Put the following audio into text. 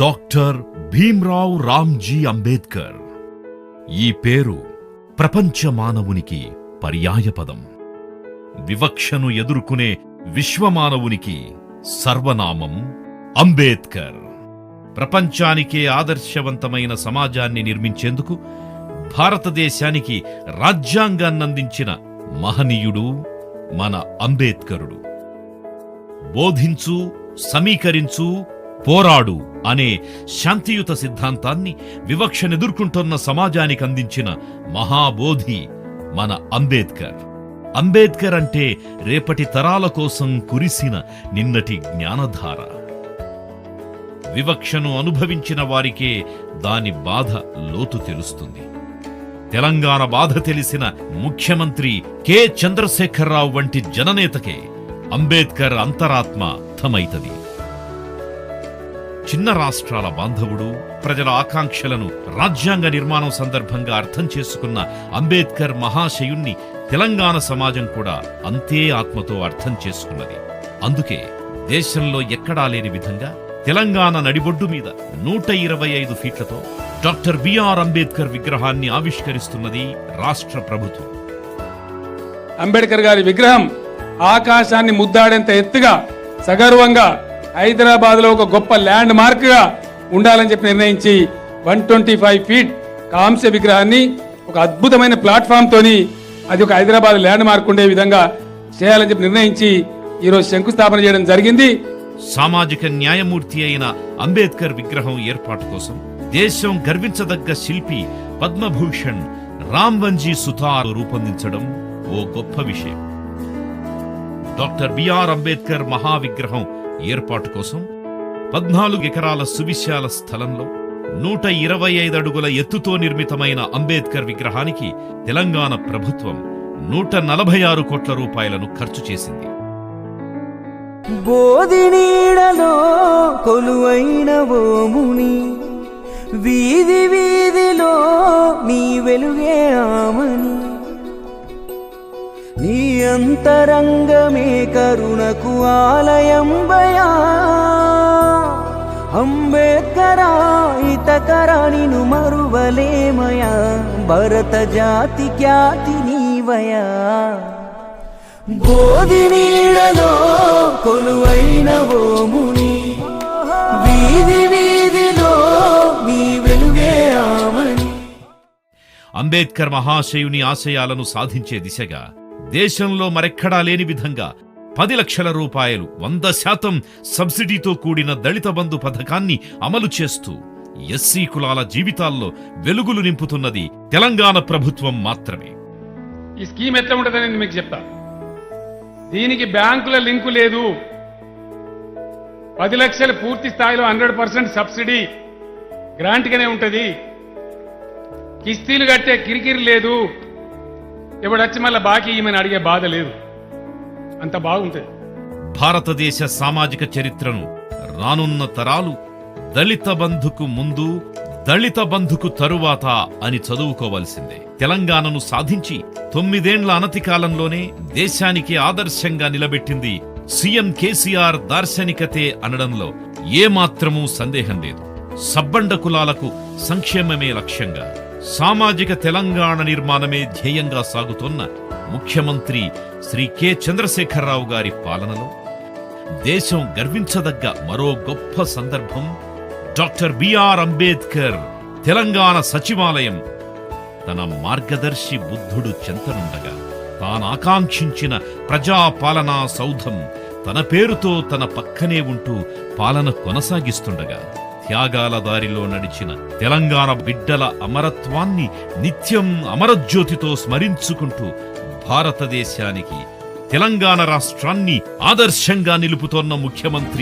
Doctor Bhimrao Ramji Ambedkar. ఈ పేరు ప్రపంచ మానవునికి పర్యాయపదం. వివక్షను ఎదుర్కొనే విశ్వమానవునికి సర్వనామం అంబేద్కర్. ప్రపంచానికే ఆదర్శవంతమైన సమాజాన్ని నిర్మించేందుకు భారతదేశానికి రాజ్యాంగాన్నందించిన మహనీయుడు మన అంబేద్కరుడు. బోధించు సమీకరించు పోరాడు అనే శాంతియుత సిద్ధాంతాన్ని వివక్షనెదుర్కొంటున్న సమాజానికి అందించిన మహాబోధి మన అంబేద్కర్. అంబేద్కర్ అంటే రేపటి తరాల కోసం కురిసిన నిన్నటి జ్ఞానధార. వివక్షను అనుభవించిన వారికే దాని బాధ లోతు తెలుస్తుంది. తెలంగాణ బాధ తెలిసిన ముఖ్యమంత్రి కె. చంద్రశేఖరరావు వంటి జననేతకే అంబేద్కర్ అంతరాత్మ అర్థమైతది. చిన్న రాష్ట్రాల బాంధవుడు ప్రజల ఆకాంక్షలను రాజ్యాంగ నిర్మాణం సందర్భంగా అర్థం చేసుకున్న అంబేద్కర్ మహాశయుణ్ణి తెలంగాణ సమాజం కూడా అంతే ఆత్మతో అర్థం చేసుకున్నది. అందుకే దేశంలో ఎక్కడా లేని విధంగా తెలంగాణ నడిబొడ్డు మీద నూట ఇరవై ఐదు ఫీట్లతో డాక్టర్ బిఆర్ అంబేద్కర్ విగ్రహాన్ని ఆవిష్కరిస్తున్నది రాష్ట్ర ప్రభుత్వం. అంబేద్కర్ గారి విగ్రహం ఆకాశాన్ని ముద్దాడేంత ఎత్తుగా సగర్వంగా హైదరాబాద్లో ఒక గొప్ప ల్యాండ్ మార్క్గా ఉండాలని చెప్పి నిర్ణయించి వన్ ట్వంటీ ఫైవ్ ఫీట్ కాంస్య విగ్రహాన్ని ఒక అద్భుతమైన ప్లాట్ఫామ్ తోని అది ఒక హైదరాబాద్ ల్యాండ్ మార్క్ ఉండే విధంగా చేయాలని చెప్పి నిర్ణయించి ఈరోజు శంకుస్థాపన చేయడం జరిగింది. సామాజిక న్యాయమూర్తి అయిన అంబేద్కర్ విగ్రహం ఏర్పాటు కోసం దేశం గర్వించదగ్గ శిల్పి పద్మభూషణ్ రామ్వంజీ సుతార్ రూపొందించడం ఓ గొప్ప విషయం. డాక్టర్ బిఆర్ అంబేద్కర్ మహావిగ్రహం ఏర్పాటు కోసం పద్నాలుగు ఎకరాల సువిశాల స్థలంలో నూట ఇరవై ఐదు అడుగుల ఎత్తుతో నిర్మితమైన అంబేద్కర్ విగ్రహానికి తెలంగాణ ప్రభుత్వం నూట నలభై ఆరు కోట్ల రూపాయలను ఖర్చు చేసింది. బోధినీడలో కొలువైన ఓ వీధి వీధిలో నీ వెలుగే ఆమ అంతరంగమే కరుణకు ఆలయం బయా అంబేద్కరా హితకరా నిను మరువలేమయా. భరత జాతి ఖ్యాతి నీవయా. బోధి నీడలో కొలువైన ఓ ముని. వీధి వీధిలో నీ వెలుగే ఆమని. అంబేద్కర్ మహాశయుని ఆశయాలను సాధించే దిశగా దేశంలో మరెక్కడా లేని విధంగా పది లక్షల రూపాయలు వంద శాతం సబ్సిడీతో కూడిన దళిత బంధు పథకాన్ని అమలు చేస్తూ ఎస్సీ కులాల జీవితాల్లో వెలుగులు నింపుతున్నది తెలంగాణ ప్రభుత్వం మాత్రమే. ఈ స్కీమ్ ఎట్లా ఉంటుందని మీకు చెప్తా. దీనికి బ్యాంకుల లింకు లేదు. పది లక్షలు పూర్తి స్థాయిలో హండ్రెడ్ పర్సెంట్ సబ్సిడీ గ్రాంట్గానే ఉంటుంది. కిస్తీలు కట్టే కిరికిరి లేదు. ఇప్పుడు వచ్చి మళ్ళీ బాకీ ఈమెను అడిగే బాధ లేదు. అంత బాగుంటుంది. భారతదేశ సామాజిక చరిత్రను రానున్న తరాలు దళిత బంధుకు ముందు దళిత బంధుకు తరువాత అని చదువుకోవాల్సిందే. తెలంగాణను సాధించి తొమ్మిదేండ్ల అనతి కాలంలోనే దేశానికి ఆదర్శంగా నిలబెట్టింది సీఎం కేసీఆర్ దార్శనికతే అనడంలో ఏమాత్రమూ సందేహం లేదు. సబ్బండ కులాలకు సంక్షేమమే లక్ష్యంగా. సామాజిక తెలంగాణ నిర్మాణమే ధ్యేయంగా సాగుతోన్న ముఖ్యమంత్రి శ్రీ కె. చంద్రశేఖరరావు గారి పాలనలో దేశం గర్వించదగ్గ మరో గొప్ప సందర్భం డాక్టర్ బిఆర్ అంబేద్కర్ తెలంగాణ సచివాలయం. తన మార్గదర్శి బుద్ధుడు చెంతనుండగా తానాకాంక్షించిన ప్రజాపాలనా సౌధం తన పేరుతో తన పక్కనే ఉంటూ పాలన కొనసాగిస్తుండగా త్యాగాల దారిలో నడిచిన తెలంగాణ బిడ్డల అమరత్వాన్ని నిత్యం అమరజ్యోతితో స్మరించుకుంటూ భారతదేశానికి తెలంగాణ రాష్ట్రాన్ని ఆదర్శంగా నిలుపుతోన్న ముఖ్యమంత్రి